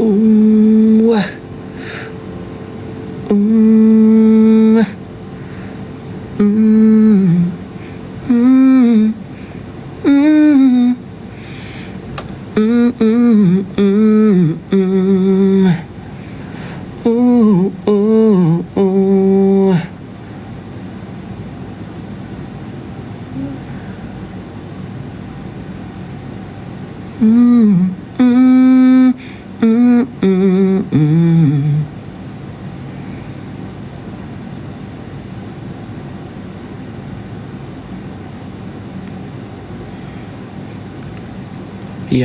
อืมวะอืมอืมอืมอืมอืมอืมอืมอืมอู้อู้อู้ อย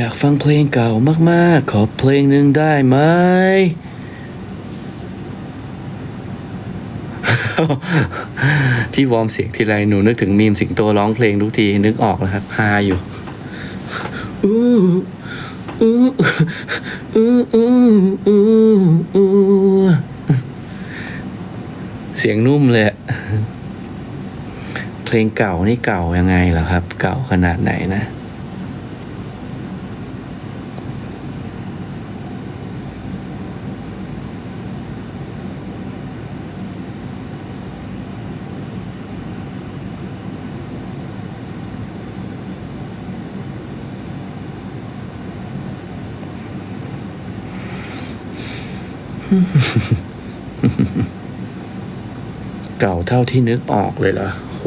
ากฟังเพลงเก่ามาก ๆ ขอเพลงหนึ่งได้ไหม พี่วอร์มเสียงทีไรหนูนึกถึงมีมสิงโตร้องเพลงทุกทีนึกออกแล้วครับฮาอยู่ อู้อู้อู้อู้อู้อู้เสียงนุ่มเลยเพลงเก่านี่เก่ายังไงเหรอครับ เก่าขนาดไหนนะ เก่าเท่าที่นึกออกเลยเหรอโห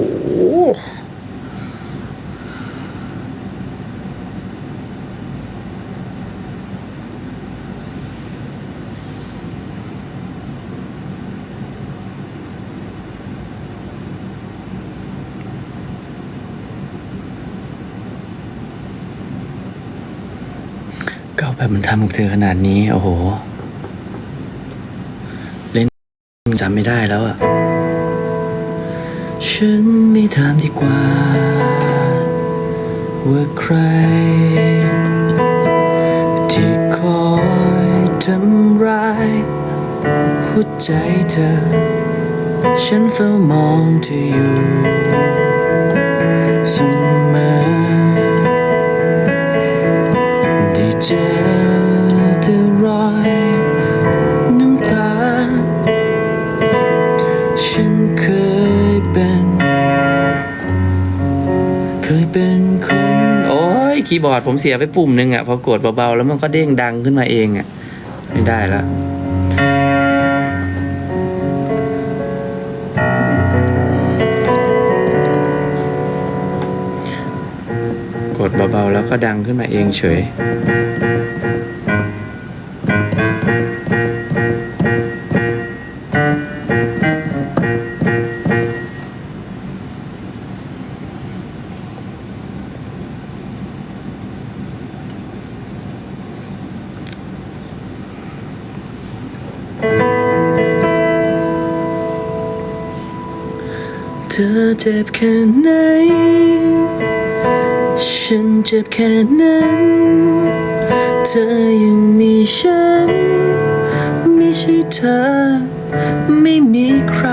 เก่าแบบมันทำกับเธอขนาดนี้ โอ้โห เล่นจำไม่ได้แล้วอะ ฉันไม่ถามดีกว่า ว่าใคร ที่คอยทำร้ายหัวใจเธอ ฉันเฝ้ามองเธออยู่เสมอ คีย์บอร์ดผมเสียไปปุ่มหนึ่งอะพอกดเบาๆแล้วมันก็เด้งดังขึ้นมาเองอะไม่ได้ละกดเบาๆแล้วก็ดังขึ้นมาเองเฉย ธอเจ็บแค่ไหน ฉันเจ็บแค่นั้น เธอยังมีฉัน ไม่ใช่เธอ ไม่มีใคร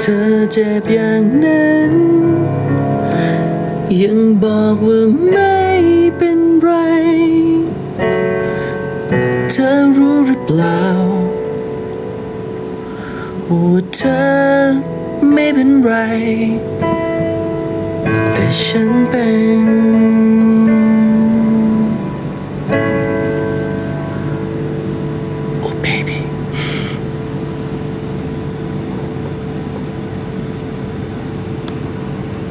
เธอเจ็บอย่างนั้น ยังบอกว่าไม่เป็นไร เธอรู้หรือเปล่าว่าเธอ ไม่เป็นไร แต่ฉันเป็นโอ้ baby